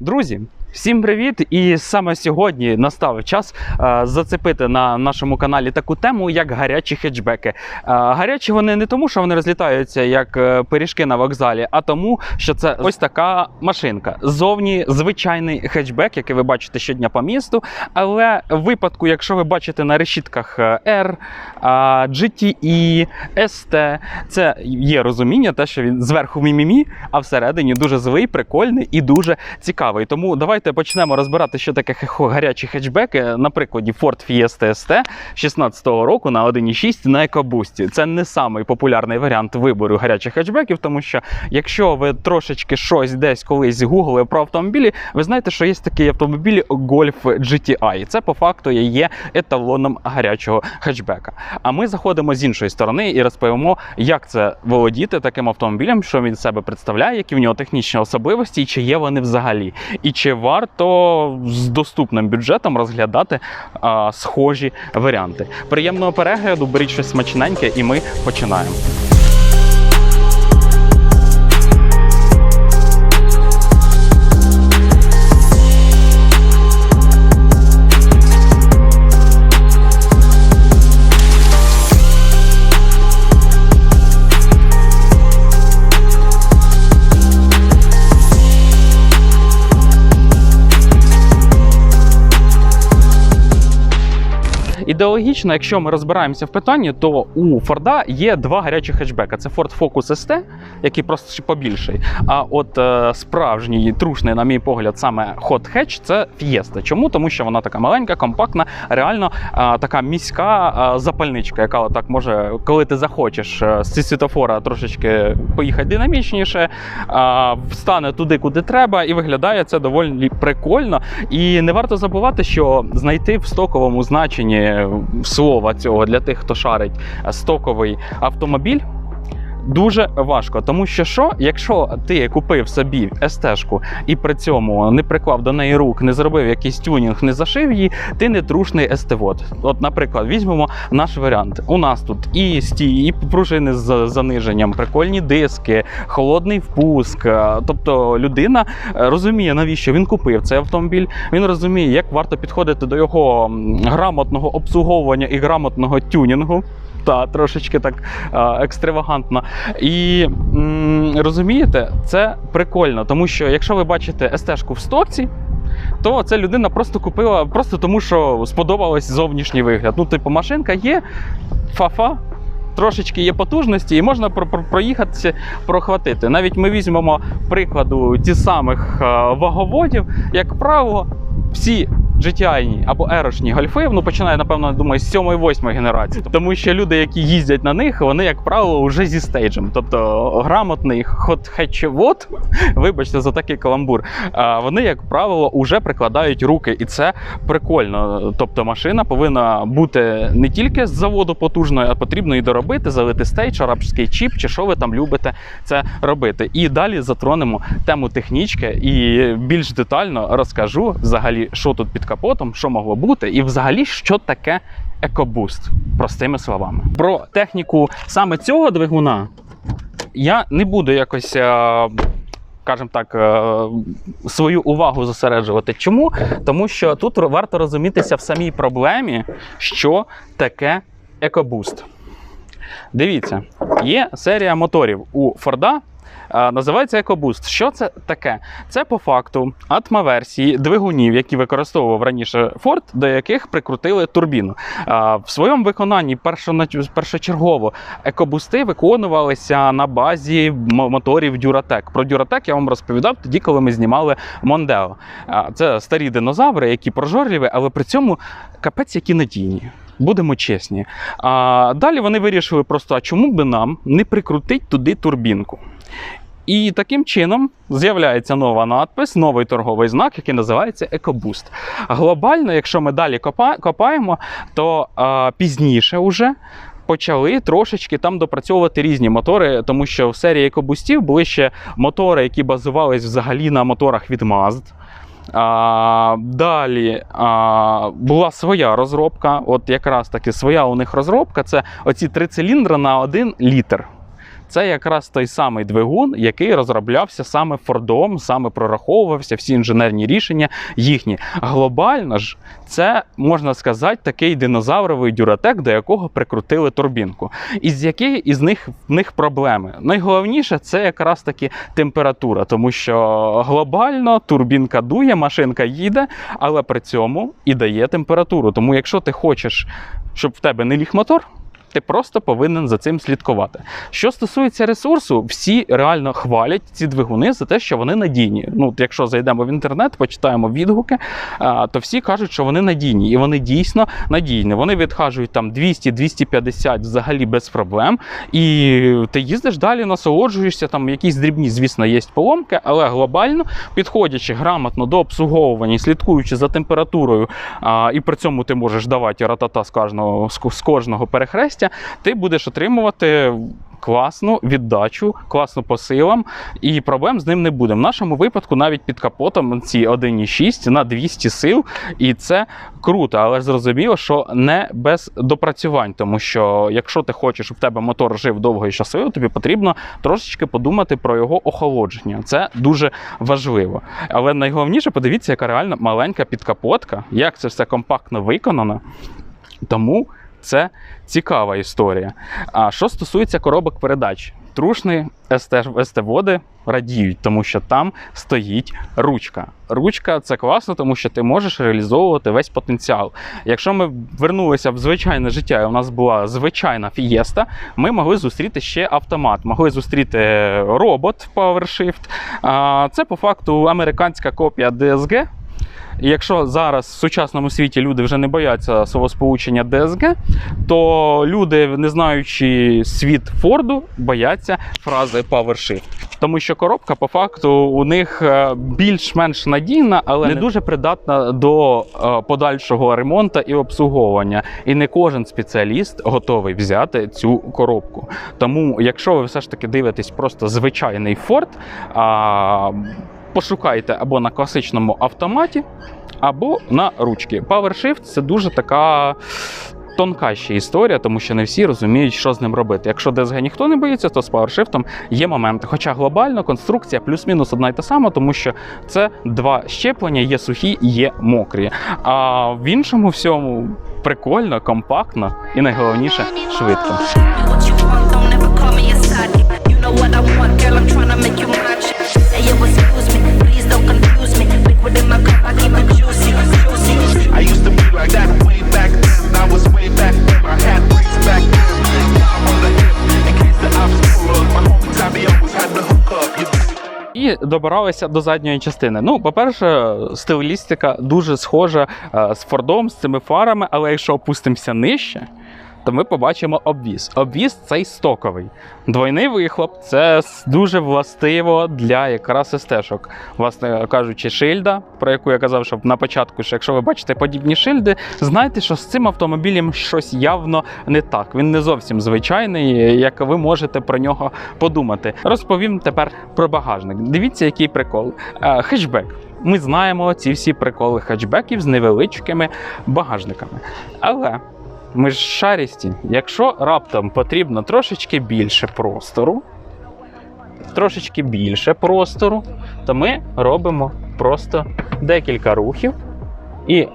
Друзі, всім привіт! І саме сьогодні настав час е, зацепити на нашому каналі таку тему, як гарячі хетчбеки. Е, гарячі вони не тому, що вони розлітаються як е, пиріжки на вокзалі, а тому, що це ось така машинка. Зовні звичайний хетчбек, який ви бачите щодня по місту. Але в випадку, якщо ви бачите на решітках е, R, е, GTE, ST, це є розуміння, те, що він зверху мімімі, а всередині дуже злий, прикольний і дуже цікавий. Тому давайте почнемо розбирати, що таке гарячі хетчбеки на прикладі Ford Fiesta ST 16-го року на 1.6 на EcoBoost. Це не самий популярний варіант вибору гарячих хетчбеків, тому що якщо ви трошечки щось десь колись гуглили про автомобілі, ви знаєте, що є такий автомобіль Golf GTI. Це по факту є еталоном гарячого хетчбека. А ми заходимо з іншої сторони і розповімо, як це володіти таким автомобілем, що він себе представляє, які в нього технічні особливості, і чи є вони взагалі, і чи варто з доступним бюджетом розглядати а, схожі варіанти. Приємного перегляду, беріть щось смачненьке, і ми починаємо. Ідеологічно, якщо ми розбираємося в питанні, то у Форда є два гарячі хетчбека. Це Ford Focus ST, який просто ще побільший. А от е, справжній трушний, на мій погляд, саме Hot Hatch – це Fiesta. Чому? Тому що вона така маленька, компактна, реально е, така міська е, запальничка, яка отак може, коли ти захочеш е, з світофора трошечки поїхати динамічніше, е, встане туди, куди треба, і виглядає це доволі прикольно. І не варто забувати, що знайти в стоковому значенні слова цього для тих, хто шарить е, стоковий автомобіль. Дуже важко, тому що що, якщо ти купив собі СТ-шку і при цьому не приклав до неї рук, не зробив якийсь тюнінг, не зашив її, ти не трушний СТ-вод. От, наприклад, візьмемо наш варіант. У нас тут і стій, і пружини з заниженням, прикольні диски, холодний впуск. Е, Тобто людина е, розуміє, навіщо він купив цей автомобіль. Він розуміє, як варто підходити до його грамотного обслуговування і грамотного тюнінгу. Та трошечки так е, екстравагантно. І розумієте, це прикольно, тому що якщо ви бачите СТ-шку в стокці, то ця людина просто купила просто тому, що сподобалось зовнішній вигляд. Ну, типу, машинка є, фафа. Трошечки є потужності, і можна про- про- проїхатися, прохватити. Навіть ми візьмемо прикладу ті самих ваговодів, як правило, всі GTI або ерошні гольфи, ну починає, напевно, думаю, з 7-8 генерації. Тому що люди, які їздять на них, вони, як правило, вже зі стейджем. Тобто грамотний хот-хетчевод, вибачте за такий каламбур, вони, як правило, вже прикладають руки, і це прикольно. Тобто машина повинна бути не тільки з заводу потужною, а потрібно і доробити, залити стейдж, арабський чіп, чи що ви там любите це робити. І далі затронемо тему технічки і більш детально розкажу взагалі, що тут під капотом, що могло бути, і взагалі, що таке екобуст, простими словами. Про техніку саме цього двигуна я не буду якось. е, Скажімо так, е, свою увагу зосереджувати. Чому? Тому що тут варто розумітися в самій проблемі, що таке екобуст. Дивіться, є серія моторів у Форда. Називається EcoBoost. Що це таке? Це по факту атма-версії двигунів, які використовував раніше Ford, до яких прикрутили турбіну. В своєму виконанні першочергово екобусти виконувалися на базі моторів Duratec. Про Duratec я вам розповідав тоді, коли ми знімали Mondeo. Це старі динозаври, які прожорливі, але при цьому капець які надійні. Будемо чесні. А далі вони вирішили просто: а чому би нам не прикрутити туди турбінку? І таким чином з'являється нова надпис, новий торговий знак, який називається EcoBoost. Глобально, якщо ми далі копаємо, то а, пізніше вже почали трошечки там допрацьовувати різні мотори, тому що в серії екобустів були ще мотори, які базувались взагалі на моторах від Mazda. А, далі а, була своя розробка. От якраз таки своя у них розробка це оці три циліндри на один літр. Це якраз той самий двигун, який розроблявся саме Фордом, саме прораховувався всі інженерні рішення їхні. Глобально ж це можна сказати такий динозавровий дюратек, до якого прикрутили турбінку. І з якої із них в них проблеми? Найголовніше це якраз таки температура, тому що глобально турбінка дує, машинка їде, але при цьому і дає температуру. Тому, якщо ти хочеш, щоб в тебе не ліг мотор. Ти просто повинен за цим слідкувати. Що стосується ресурсу, всі реально хвалять ці двигуни за те, що вони надійні. Ну, якщо зайдемо в інтернет, почитаємо відгуки, то всі кажуть, що вони надійні, і вони дійсно надійні. Вони відхажують там 200-250 взагалі без проблем. І ти їздиш далі, насолоджуєшся. Там якісь дрібні, звісно, є поломки, але глобально підходячи грамотно до обслуговування, слідкуючи за температурою, і при цьому ти можеш давати ратата з кожного з кожного перехрестя, ти будеш отримувати. Класну віддачу, класно по силам, і проблем з ним не буде. В нашому випадку навіть під капотом ці 1,6 на 200 сил, і це круто, але зрозуміло, що не без допрацювань, тому що якщо ти хочеш, щоб в тебе мотор жив довго і щасливо, тобі потрібно трошечки подумати про його охолодження. Це дуже важливо. Але найголовніше, подивіться, яка реально маленька підкапотка, як це все компактно виконано. Тому це цікава історія. А що стосується коробок передач, трушні СТ, СТ-води радіють, тому що там стоїть ручка. Ручка це класно, тому що ти можеш реалізовувати весь потенціал. Якщо ми вернулися в звичайне життя, і у нас була звичайна фієста, ми могли зустріти ще автомат, могли зустріти робот PowerShift. Це по факту американська копія DSG. І якщо зараз в сучасному світі люди вже не бояться словосполучення DSG, то люди, не знаючи світ Форду, бояться фрази PowerShift. Тому що коробка по факту у них е, більш-менш надійна, але не дуже придатна до е, подальшого ремонту і обслуговування. І не кожен спеціаліст готовий взяти цю коробку. Тому, якщо ви все ж таки дивитесь просто звичайний Ford, а, пошукайте або на класичному автоматі, або на ручки. PowerShift це дуже така. Тонка ще історія, тому що не всі розуміють, що з ним робити. Якщо DSG ніхто не боїться, то з PowerShift є моменти. Хоча глобально конструкція плюс-мінус одна й та сама, тому що це два щеплення, є сухі, є мокрі. А в іншому всьому прикольно, компактно і найголовніше швидко. Confuse me. Liquid in my cup, I keep it juicy, juicy. I used to be like that way back then. I was way back then. I had bricks back then. Now I'm on the hip in case the ops pull up. My homie Tommy always had the hook up. You І добиралися до задньої частини. Ну, по-перше, стилістика дуже схожа е, з Фордом, з цими фарами, але якщо опустимося нижче, то ми побачимо обвіз. Обвіз цей стоковий. Двойний вихлоп це дуже властиво для якраз СТ-шок. Власне кажучи, шильда, про яку я казав, що на початку, що якщо ви бачите подібні шильди, знайте, що з цим автомобілем щось явно не так. Він не зовсім звичайний, як ви можете про нього подумати. Розповім тепер про багажник. Дивіться, який прикол. Е, Хетчбек. Ми знаємо ці всі приколи хетчбеків з невеличкими багажниками. Але ми ж шарісті. Якщо раптом потрібно трошечки більше простору, трошечки більше простору, то ми робимо просто декілька рухів. І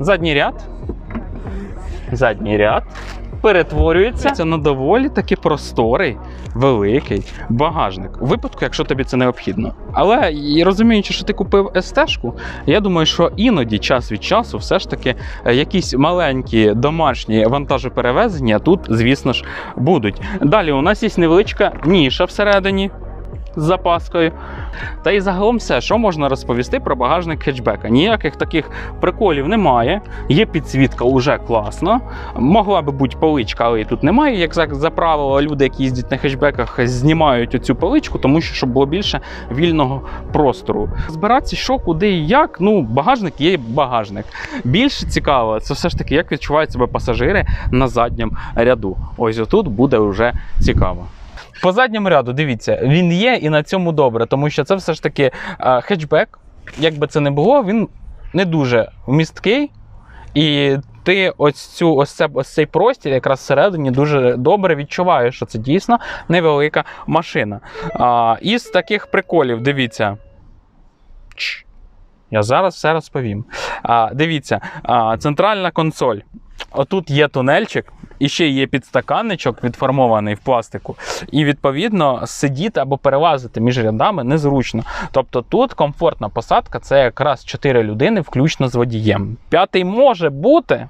задній ряд, задній ряд перетворюється це на доволі таки просторий, великий багажник. У випадку, якщо тобі це необхідно. Але розуміючи, що ти купив СТ-шку, я думаю, що іноді час від часу все ж таки е, якісь маленькі домашні вантажоперевезення тут, звісно ж, будуть. Далі у нас є невеличка ніша всередині. З запаскою. Та і загалом все, що можна розповісти про багажник хетчбека. Ніяких таких приколів немає. Є підсвітка уже класно. Могла би бути поличка, але її тут немає. Як за, правило, люди, які їздять на хетчбеках, знімають оцю поличку, тому що щоб було більше вільного простору. Збиратися, що, куди і як. Ну, багажник є багажник. Більше цікаво, це все ж таки, як відчувають себе пасажири на задньому ряду. Ось отут буде вже цікаво. По задньому ряду, дивіться, він є і на цьому добре, тому що це все ж таки хетчбек. Як би це не було, він не дуже вмісткий. І ти ось цю ось, це, ось цей простір, якраз всередині дуже добре відчуваєш, що це дійсно невелика машина. А, із таких приколів, дивіться. Я зараз все розповім. А, дивіться, а, центральна консоль. Отут є тунельчик, і ще є підстаканничок, відформований в пластику. І відповідно сидіти або перелазити між рядами незручно. Тобто тут комфортна посадка це якраз 4 людини, включно з водієм. П'ятий може бути.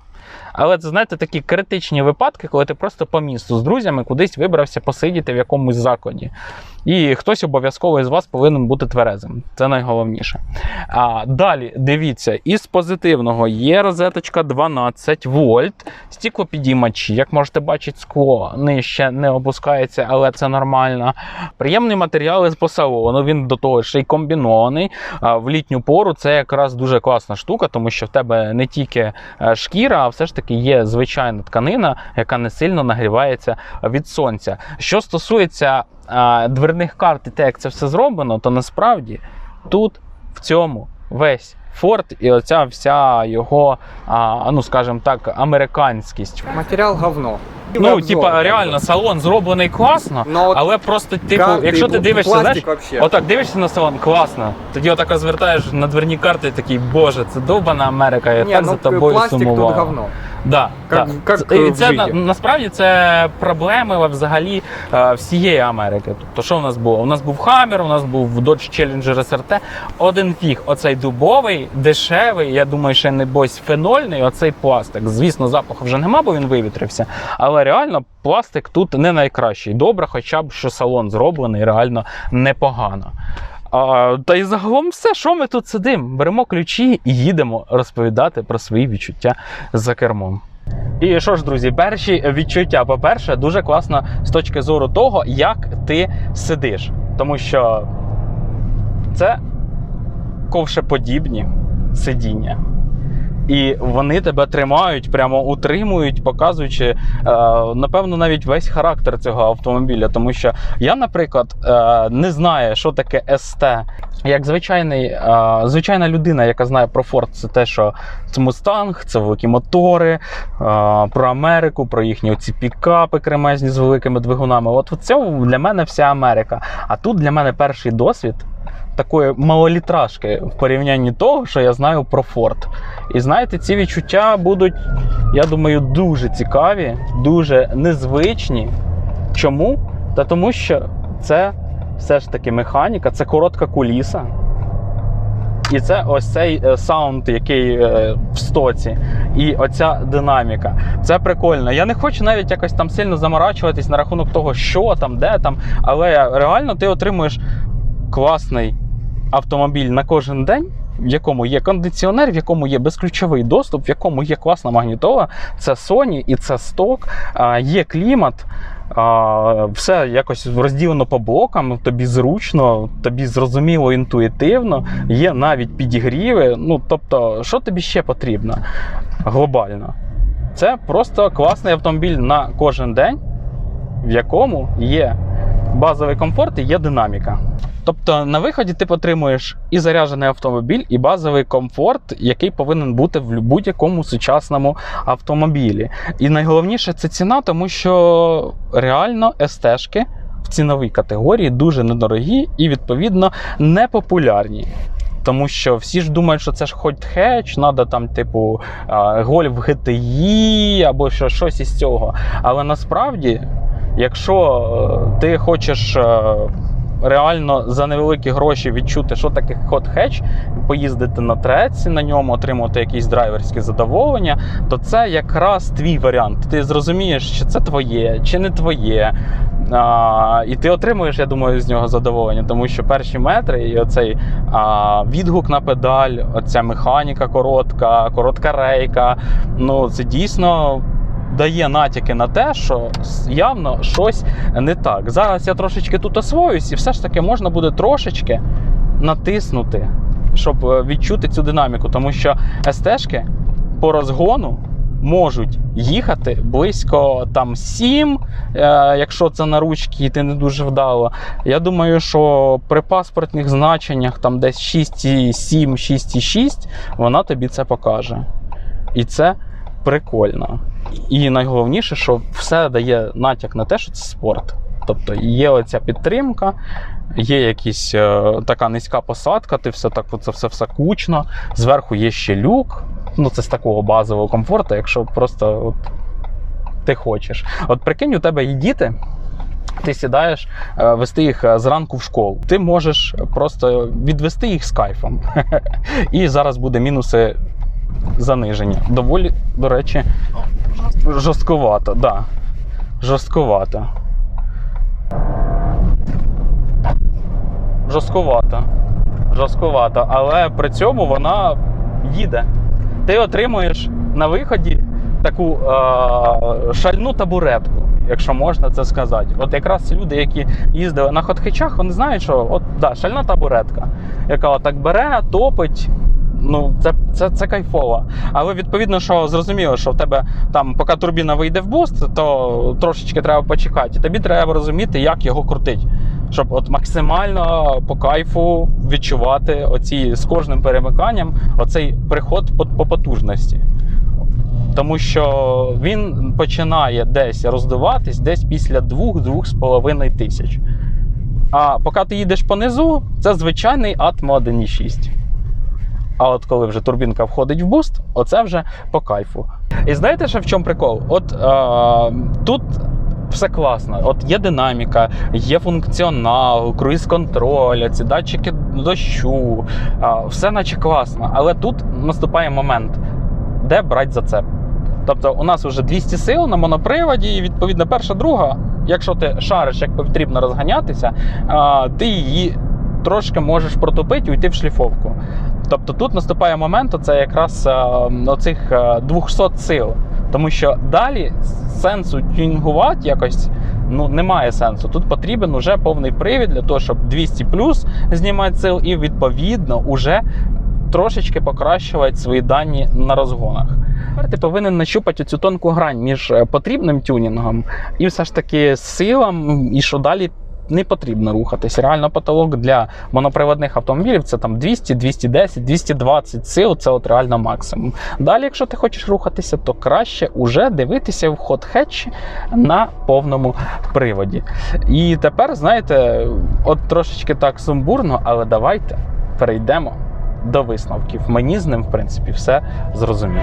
Але це знаєте такі критичні випадки, коли ти просто по місту з друзями кудись вибрався посидіти в якомусь закладі. І хтось обов'язково із вас повинен бути тверезим. Це найголовніше. А, далі дивіться, із позитивного є розеточка 12 вольт, стіклопідіймачі. Як можете бачити, скло нижче не опускається, але це нормально. Приємні матеріали з по салону. Він до того ще й комбінований. В літню пору це якраз дуже класна штука, тому що в тебе не тільки е, шкіра, а все ж таки є звичайна тканина, яка не сильно нагрівається від сонця. Що стосується а, дверних карт і те, як це все зроблено, то насправді тут в цьому весь Форд і оця вся його, а, ну скажімо так, американськість. Матеріал говно. Ну, типа, реально, салон зроблений класно, Ну, от але просто, типу, карти, якщо ти дивишся, знаєш, вообще. отак дивишся на салон, класно. Тоді отак розвертаєш на дверні карти і такий, боже, це довбана Америка, я Не, так ну за тобою пластик сумував. тут говно. Да, Как- да. как, Це- і е, в це на, насправді це проблеми взагалі е, всієї Америки. Тобто, що в нас було? У нас був Hammer, у нас був Dodge Challenger SRT. Один фіг, оцей дубовий, дешевий, я думаю, ще не бось фенольний, оцей пластик. Звісно, запаху вже нема, бо він вивітрився. Але реально пластик тут не найкращий. Добре, хоча б що салон зроблений реально непогано. А, та й загалом все, що ми тут сидимо? Беремо ключі і їдемо розповідати про свої відчуття за кермом. І що ж, друзі, перші відчуття. По-перше, дуже класно з точки зору того, як ти сидиш. Тому що це ковшеподібні сидіння. І вони тебе тримають, прямо утримують, показуючи, е, напевно, навіть весь характер цього автомобіля. Тому що я, наприклад, е, не знаю, що таке СТ. Як звичайний, е, звичайна людина, яка знає про Ford, це те, що це Мустанг, це великі мотори, про Америку, про їхні оці пікапи кремезні з великими двигунами. От це для мене вся Америка. А тут для мене перший досвід такої малолітражки в порівнянні того, що я знаю про Ford. І знаєте, ці відчуття будуть, я думаю, дуже цікаві, дуже незвичні. Чому? Та тому що це все ж таки механіка, це коротка куліса. І це ось цей е, саунд, який е, в стоці, і оця динаміка. Це прикольно. Я не хочу навіть якось там сильно заморачуватись на рахунок того, що там, де там. Але реально ти отримуєш класний автомобіль на кожен день, в якому є кондиціонер, в якому є безключовий доступ, в якому є класна магнітола. Це Sony і це сток, є клімат. Все якось розділено по блокам, тобі зручно, тобі зрозуміло, інтуїтивно, є навіть підігріви. Ну, тобто, що тобі ще потрібно глобально? Це просто класний автомобіль на кожен день, в якому є базовий комфорт і є динаміка. Тобто на виході ти отримуєш і заряджений автомобіль, і базовий комфорт, який повинен бути в будь-якому сучасному автомобілі. І найголовніше це ціна, тому що реально СТ-шки в ціновій категорії дуже недорогі і, відповідно, непопулярні. Тому що всі ж думають, що це ж хоч хедж, треба там, типу, гольф GTI або що, щось із цього. Але насправді, якщо е, ти хочеш е, реально за невеликі гроші відчути, що таке хот хедж, поїздити на треці на ньому, отримати якісь драйверські задоволення, то це якраз твій варіант. Ти зрозумієш, чи це твоє, чи не твоє. А, і ти отримуєш, я думаю, з нього задоволення, тому що перші метри і оцей а, відгук на педаль, оця механіка коротка, коротка рейка. Ну, це дійсно дає натяки на те, що явно щось не так. Зараз я трошечки тут освоюсь, і все ж таки можна буде трошечки натиснути, щоб е, відчути цю динаміку, тому що СТ-шки по розгону можуть їхати близько там 7, е, якщо це на ручки і ти не дуже вдало. Я думаю, що при паспортних значеннях там десь 6,7, 6,6 вона тобі це покаже. І це прикольно. І найголовніше, що все дає натяк на те, що це спорт. Тобто є оця підтримка, є якась е, така низька посадка, ти все так, це все, все кучно. Зверху є ще люк. Ну, це з такого базового комфорту, якщо просто от, ти хочеш. От прикинь, у тебе є діти. Ти сідаєш е, вести їх е, зранку в школу. Ти можеш просто відвести їх з кайфом. І зараз буде мінуси заниження. Доволі, до речі, жорстковато. Да. Жорстковато. Жорстковато. Жорстковато. Але при цьому вона їде. Ти отримуєш на виході таку е- шальну табуретку, якщо можна це сказати. От якраз люди, які їздили на ходхичах, вони знають, що от да, шальна табуретка, яка отак бере, топить. Ну, це, це, це кайфово. Але відповідно, що зрозуміло, що в тебе там, поки турбіна вийде в буст, то трошечки треба почекати. Тобі треба розуміти, як його крутить. Щоб от максимально по кайфу відчувати оці з кожним перемиканням оцей приход по, по потужності. Тому що він починає десь роздуватись десь після 2-2,5 тисяч. А поки ти їдеш понизу, це звичайний Atmo 1.6. А от коли вже турбінка входить в буст, оце вже по кайфу. І знаєте, що в чому прикол? От е, тут все класно. От є динаміка, є функціонал, круїз-контроль, ці датчики дощу, е, все наче класно. Але тут наступає момент, де брати зацеп. Тобто у нас вже 200 сил на моноприводі, і відповідно перша, друга. Якщо ти шариш, як потрібно розганятися, е, ти її трошки можеш протопити і уйти в шліфовку. Тобто тут наступає момент, це якраз е, оцих е, 200 сил. Тому що далі сенсу тюнінгувати якось ну, немає сенсу. Тут потрібен уже повний привід для того, щоб 200 плюс знімати сил, і відповідно уже трошечки покращувати свої дані на розгонах. Тепер ти повинен нащупати цю тонку грань між е, потрібним тюнінгом і все ж таки силам, і що далі не потрібно рухатись. Реально потолок для моноприводних автомобілів це там 200, 210, 220 сил. Це от реально максимум. Далі, якщо ти хочеш рухатися, то краще уже дивитися в ход хетчі на повному приводі. І тепер, знаєте, от трошечки так сумбурно, але давайте перейдемо до висновків. Мені з ним, в принципі, все зрозуміло.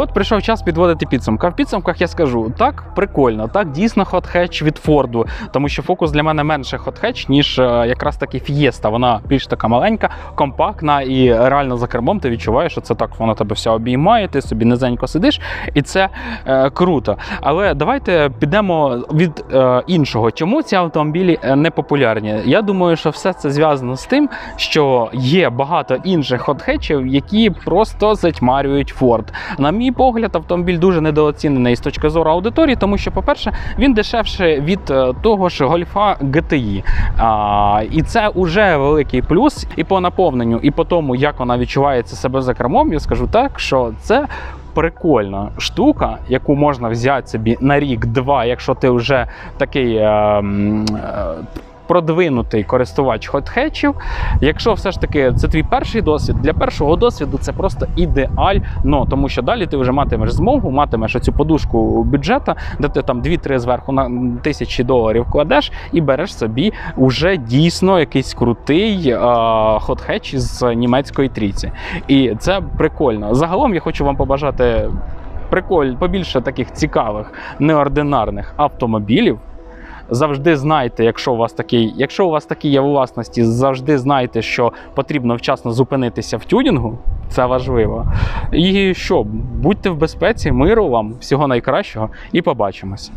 От прийшов час підводити підсумки. В підсумках я скажу: так, прикольно, так, дійсно хот-хетч від Форду, тому що фокус для мене менше хот-хетч, ніж е, якраз таки фієста. Вона більш така маленька, компактна і реально за кермом ти відчуваєш, що це так воно тебе все обіймає, ти собі низенько сидиш, і це е, круто. Але давайте підемо від е, іншого. Чому ці автомобілі е, не популярні? Я думаю, що все це зв'язано з тим, що є багато інших хот-хетчів, які просто затьмарюють Ford. На мій погляд, автомобіль дуже недооцінений з точки зору аудиторії, тому що, по-перше, він дешевше від е, того ж гольфа GTI. А, і це вже великий плюс. І по наповненню, і по тому, як вона відчувається себе за кермом, я скажу так, що це. Прикольна штука, яку можна взяти собі на рік-два, якщо ти вже такий е, е, продвинутий користувач хотхетчів. Якщо все ж таки це твій перший досвід, для першого досвіду це просто ідеально, тому що далі ти вже матимеш змогу, матимеш оцю подушку бюджету, де ти там 2-3 зверху на тисячі доларів кладеш і береш собі уже дійсно якийсь крутий хотхетч з німецької трійці. І це прикольно. Загалом я хочу вам побажати приколь, побільше таких цікавих, неординарних автомобілів. Завжди знайте, якщо у вас такий, якщо у вас такі є власності, завжди знайте, що потрібно вчасно зупинитися в тюнінгу. Це важливо. І що, будьте в безпеці, миру вам, всього найкращого, і побачимося.